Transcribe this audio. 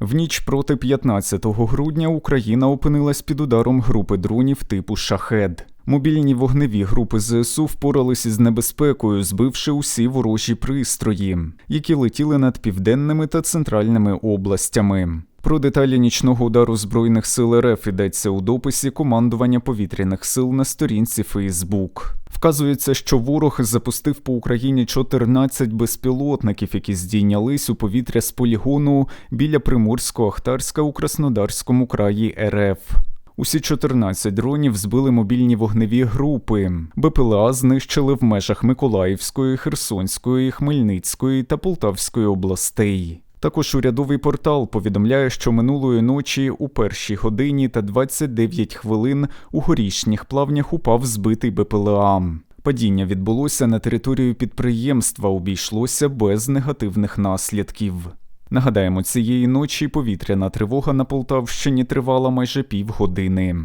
В ніч проти 15 грудня Україна опинилась під ударом групи дронів типу Шахед. Мобільні вогневі групи ЗСУ впоралися із небезпекою, збивши усі ворожі пристрої, які летіли над південними та центральними областями. Про деталі нічного удару збройних сил РФ йдеться у дописі командування повітряних сил на сторінці Фейсбук. Вказується, що ворог запустив по Україні 14 безпілотників, які здійнялись у повітря з полігону біля Приморсько-Ахтарська у Краснодарському краї РФ. Усі 14 дронів збили мобільні вогневі групи. БПЛА знищили в межах Миколаївської, Херсонської, Хмельницької та Полтавської областей. Також урядовий портал повідомляє, що минулої ночі у першій годині та 29 хвилин у горішніх плавнях упав збитий БПЛА. Падіння відбулося на територію підприємства, обійшлося без негативних наслідків. Нагадаємо, цієї ночі повітряна тривога на Полтавщині тривала майже півгодини.